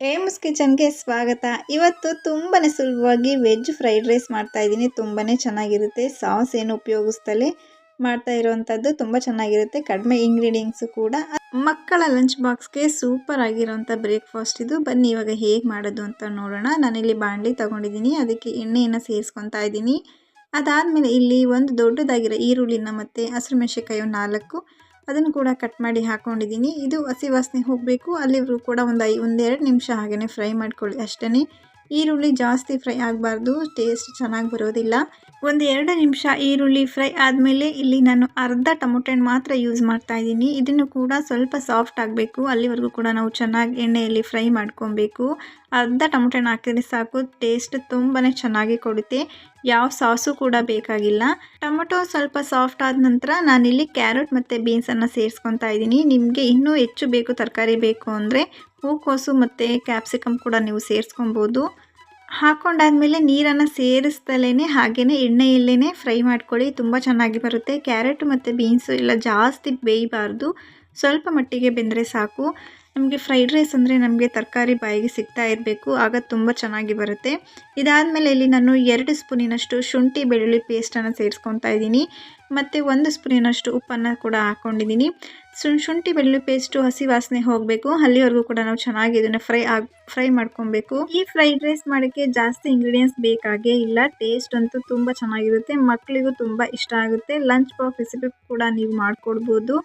AIIMS ಕಿಚನ್ಗೆ ಸ್ವಾಗತ. ಇವತ್ತು ತುಂಬಾ ಸುಲಭವಾಗಿ ವೆಜ್ ಫ್ರೈಡ್ ರೈಸ್ ಮಾಡ್ತಾ ಇದ್ದೀನಿ. ತುಂಬಾ ಚೆನ್ನಾಗಿರುತ್ತೆ. ಸಾಸ್ ಏನು ಉಪಯೋಗಿಸ್ತಲೇ ಮಾಡ್ತಾ ಇರೋವಂಥದ್ದು ತುಂಬ ಚೆನ್ನಾಗಿರುತ್ತೆ. ಕಡಿಮೆ ಇಂಗ್ರೀಡಿಯೆಂಟ್ಸು ಕೂಡ. ಮಕ್ಕಳ ಲಂಚ್ ಬಾಕ್ಸ್ಗೆ ಸೂಪರ್ ಆಗಿರೋಂಥ ಬ್ರೇಕ್ಫಾಸ್ಟ್ ಇದು. ಬನ್ನಿ, ಇವಾಗ ಹೇಗೆ ಮಾಡೋದು ಅಂತ ನೋಡೋಣ. ನಾನಿಲ್ಲಿ ಬಾಣಲಿ ತೊಗೊಂಡಿದ್ದೀನಿ. ಅದಕ್ಕೆ ಎಣ್ಣೆಯನ್ನು ಸೇರಿಸ್ಕೊತಾ ಇದ್ದೀನಿ. ಅದಾದಮೇಲೆ ಇಲ್ಲಿ ಒಂದು ದೊಡ್ಡದಾಗಿರೋ ಈರುಳ್ಳಿನ ಮತ್ತು ಹಸಿರು ಮೆಣಸಿಕಾಯಿ ನಾಲ್ಕು. ಅದನ್ನು ಕೂಡ ಕಟ್ ಮಾಡಿ ಹಾಕ್ಕೊಂಡಿದ್ದೀನಿ ಇದು ಹಸಿ ವಾಸನೆ ಹೋಗಬೇಕು. ಅಲ್ಲಿವರೆಗೂ ಕೂಡ ಒಂದು ಐ, ಒಂದೆರಡು ನಿಮಿಷ ಹಾಗೆಯೇ ಫ್ರೈ ಮಾಡ್ಕೊಳ್ಳಿ ಅಷ್ಟೇ ಈರುಳ್ಳಿ ಜಾಸ್ತಿ ಫ್ರೈ ಆಗಬಾರ್ದು ಟೇಸ್ಟ್ ಚೆನ್ನಾಗಿ ಬರೋದಿಲ್ಲ. ಒಂದು ಎರಡು ನಿಮಿಷ ಈರುಳ್ಳಿ ಫ್ರೈ ಆದಮೇಲೆ ಇಲ್ಲಿ ನಾನು ಅರ್ಧ ಟೊಮೊಟೊ ಹಣ್ಣು ಮಾತ್ರ ಯೂಸ್ ಮಾಡ್ತಾ ಇದ್ದೀನಿ. ಇದನ್ನು ಕೂಡ ಸ್ವಲ್ಪ ಸಾಫ್ಟ್ ಆಗಬೇಕು. ಅಲ್ಲಿವರೆಗೂ ಕೂಡ ನಾವು ಚೆನ್ನಾಗಿ ಎಣ್ಣೆಯಲ್ಲಿ ಫ್ರೈ ಮಾಡ್ಕೊಬೇಕು. ಅರ್ಧ ಟೊಮೊಟೊ ಹಣ್ಣು ಹಾಕಿದ್ರೆ ಸಾಕು ಟೇಸ್ಟ್ ತುಂಬಾ ಚೆನ್ನಾಗಿ ಕೊಡುತ್ತೆ. ಯಾವ ಸಾಸು ಕೂಡ ಬೇಕಾಗಿಲ್ಲ. ಟೊಮೊಟೊ ಸ್ವಲ್ಪ ಸಾಫ್ಟ್ ಆದ ನಂತರ ನಾನಿಲ್ಲಿ ಕ್ಯಾರೆಟ್ ಮತ್ತು ಬೀನ್ಸನ್ನು ಸೇರಿಸ್ಕೊತಾ ಇದ್ದೀನಿ. ನಿಮಗೆ ಇನ್ನೂ ಹೆಚ್ಚು ಬೇಕು ತರಕಾರಿ ಬೇಕು ಅಂದರೆ ಹೂಕೋಸು ಮತ್ತು ಕ್ಯಾಪ್ಸಿಕಮ್ ಕೂಡ ನೀವು ಸೇರಿಸ್ಕೊಬೋದು. ಹಾಕ್ಕೊಂಡಾದ್ಮೇಲೆ ನೀರನ್ನು ಸೇರಿಸ್ದಲೇ ಹಾಗೆಯೇ ಎಣ್ಣೆಯಲ್ಲೇ ಫ್ರೈ ಮಾಡ್ಕೊಳ್ಳಿ, ತುಂಬ ಚೆನ್ನಾಗಿ ಬರುತ್ತೆ. ಕ್ಯಾರೆಟ್ ಮತ್ತು ಬೀನ್ಸು ಎಲ್ಲ ಜಾಸ್ತಿ ಬೇಯಬಾರ್ದು. ಸ್ವಲ್ಪ ಮಟ್ಟಿಗೆ ಬೆಂದರೆ ಸಾಕು. ನಮಗೆ ಫ್ರೈಡ್ ರೈಸ್ ಅಂದರೆ ನಮಗೆ ತರಕಾರಿ ಬಾಯಿಗೆ ಸಿಗ್ತಾ ಇರಬೇಕು, ಆಗ ತುಂಬ ಚೆನ್ನಾಗಿ ಬರುತ್ತೆ. ಇದಾದಮೇಲೆ ಇಲ್ಲಿ ನಾನು ಎರಡು ಸ್ಪೂನಿನಷ್ಟು ಶುಂಠಿ ಬೆಳ್ಳುಳ್ಳಿ ಪೇಸ್ಟನ್ನು ಸೇರಿಸ್ಕೊತಾ ಇದ್ದೀನಿ. ಮತ್ತು ಒಂದು ಸ್ಪೂನಿನಷ್ಟು ಉಪ್ಪನ್ನು ಕೂಡ ಹಾಕ್ಕೊಂಡಿದ್ದೀನಿ ಶುಂಠಿ ಬೆಳ್ಳುಳ್ಳಿ ಪೇಸ್ಟು ಹಸಿ ವಾಸನೆ ಹೋಗಬೇಕು. ಅಲ್ಲಿವರೆಗೂ ಕೂಡ ನಾವು ಚೆನ್ನಾಗಿ ಇದನ್ನು ಫ್ರೈ ಆಗಿ ಫ್ರೈ ಮಾಡ್ಕೊಬೇಕು. ಈ ಫ್ರೈಡ್ ರೈಸ್ ಮಾಡೋಕ್ಕೆ ಜಾಸ್ತಿ ಇಂಗ್ರೀಡಿಯೆಂಟ್ಸ್ ಬೇಕಾಗೇ ಇಲ್ಲ. ಟೇಸ್ಟ್ ಅಂತೂ ತುಂಬ ಚೆನ್ನಾಗಿರುತ್ತೆ. ಮಕ್ಕಳಿಗೂ ತುಂಬ ಇಷ್ಟ ಆಗುತ್ತೆ. ಲಂಚ್ ಬಾಕ್ಸ್ ರೆಸಿಪಿ ಕೂಡ ನೀವು ಮಾಡಿಕೊಡ್ಬೋದು.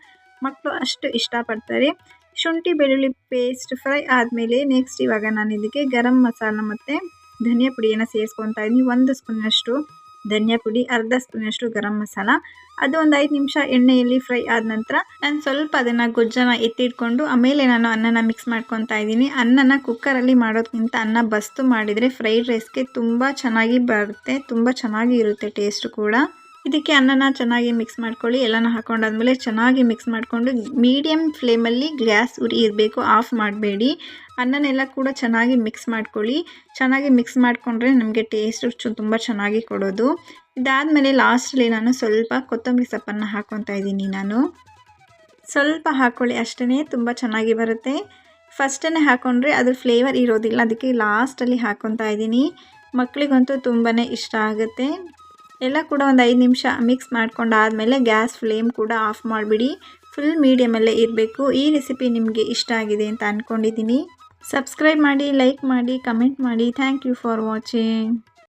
ಮಕ್ಕಳು ಅಷ್ಟು ಇಷ್ಟಪಡ್ತಾರೆ. ಶುಂಠಿ ಬೆಳ್ಳುಳ್ಳಿ ಪೇಸ್ಟ್ ಫ್ರೈ ಆದಮೇಲೆ ನೆಕ್ಸ್ಟ್ ಇವಾಗ ನಾನು ಇದಕ್ಕೆ ಗರಂ ಮಸಾಲ ಮತ್ತು ಧನಿಯಾ ಪುಡಿಯನ್ನು ಸೇರಿಸ್ಕೊತಾ ಇದ್ದೀನಿ. ಒಂದು ಸ್ಪೂನಷ್ಟು ಧನಿಯಾ ಪುಡಿ, ಅರ್ಧ ಸ್ಪೂನಷ್ಟು ಗರಂ ಮಸಾಲ, ಅದು ಒಂದು ಐದು ನಿಮಿಷ ಎಣ್ಣೆಯಲ್ಲಿ ಫ್ರೈ ಆದ ನಂತರ ನಾನು ಸ್ವಲ್ಪ ಅದನ್ನು ಗೊಜ್ಜನ ಎತ್ತಿಟ್ಕೊಂಡು ಆಮೇಲೆ ನಾನು ಅನ್ನನ ಮಿಕ್ಸ್ ಮಾಡ್ಕೊತಾ ಇದ್ದೀನಿ. ಅನ್ನನ ಕುಕ್ಕರಲ್ಲಿ ಮಾಡೋದಕ್ಕಿಂತ ಅನ್ನ ಬಸ್ತು ಮಾಡಿದರೆ ಫ್ರೈಡ್ ರೈಸ್ಗೆ ತುಂಬ ಚೆನ್ನಾಗಿ ಬರುತ್ತೆ, ತುಂಬ ಚೆನ್ನಾಗಿ ಇರುತ್ತೆ ಟೇಸ್ಟ್ ಕೂಡ. ಇದಕ್ಕೆ ಅನ್ನನ ಚೆನ್ನಾಗಿ ಮಿಕ್ಸ್ ಮಾಡ್ಕೊಳ್ಳಿ, ಎಲ್ಲನ ಹಾಕೊಂಡಾದ್ಮೇಲೆ ಚೆನ್ನಾಗಿ ಮಿಕ್ಸ್ ಮಾಡಿಕೊಂಡು ಮೀಡಿಯಮ್ ಫ್ಲೇಮಲ್ಲಿ ಗ್ಯಾಸ್ ಉರಿ ಇರಬೇಕು ಆಫ್ ಮಾಡಬೇಡಿ. ಅನ್ನನೆಲ್ಲ ಕೂಡ ಚೆನ್ನಾಗಿ ಮಿಕ್ಸ್ ಮಾಡ್ಕೊಳ್ಳಿ. ಚೆನ್ನಾಗಿ ಮಿಕ್ಸ್ ಮಾಡಿಕೊಂಡ್ರೆ ನಮಗೆ ಟೇಸ್ಟ್ ತುಂಬ ಚೆನ್ನಾಗಿ ಕೊಡೋದು. ಇದಾದಮೇಲೆ ಲಾಸ್ಟಲ್ಲಿ ನಾನು ಸ್ವಲ್ಪ ಕೊತ್ತಂಬರಿ ಸೊಪ್ಪನ್ನು ಹಾಕ್ಕೊತಾ ಇದ್ದೀನಿ ನಾನು. ಸ್ವಲ್ಪ ಹಾಕ್ಕೊಳ್ಳಿ ಅಷ್ಟೇ ತುಂಬ ಚೆನ್ನಾಗಿ ಬರುತ್ತೆ. ಫಸ್ಟನ್ನೇ ಹಾಕ್ಕೊಂಡ್ರೆ ಅದ್ರ ಫ್ಲೇವರ್ ಇರೋದಿಲ್ಲ, ಅದಕ್ಕೆ ಲಾಸ್ಟಲ್ಲಿ ಹಾಕ್ಕೊತಾ ಇದ್ದೀನಿ. ಮಕ್ಕಳಿಗಂತೂ ತುಂಬಾ ಇಷ್ಟ ಆಗುತ್ತೆ. ಎಲ್ಲ ಕೂಡ ಒಂದು ಐದು ನಿಮಿಷ ಮಿಕ್ಸ್ ಮಾಡ್ಕೊಂಡಾದಮೇಲೆ ಗ್ಯಾಸ್ ಫ್ಲೇಮ್ ಕೂಡ ಆಫ್ ಮಾಡಿಬಿಡಿ. ಫುಲ್ ಮೀಡಿಯಮಲ್ಲೇ ಇರಬೇಕು. ಈ ರೆಸಿಪಿ ನಿಮಗೆ ಇಷ್ಟ ಆಗಿದೆ ಅಂತ ಅಂದ್ಕೊಂಡಿದ್ದೀನಿ ಸಬ್ಸ್ಕ್ರೈಬ್ ಮಾಡಿ ಲೈಕ್ ಮಾಡಿ ಕಮೆಂಟ್ ಮಾಡಿ. Thank you for watching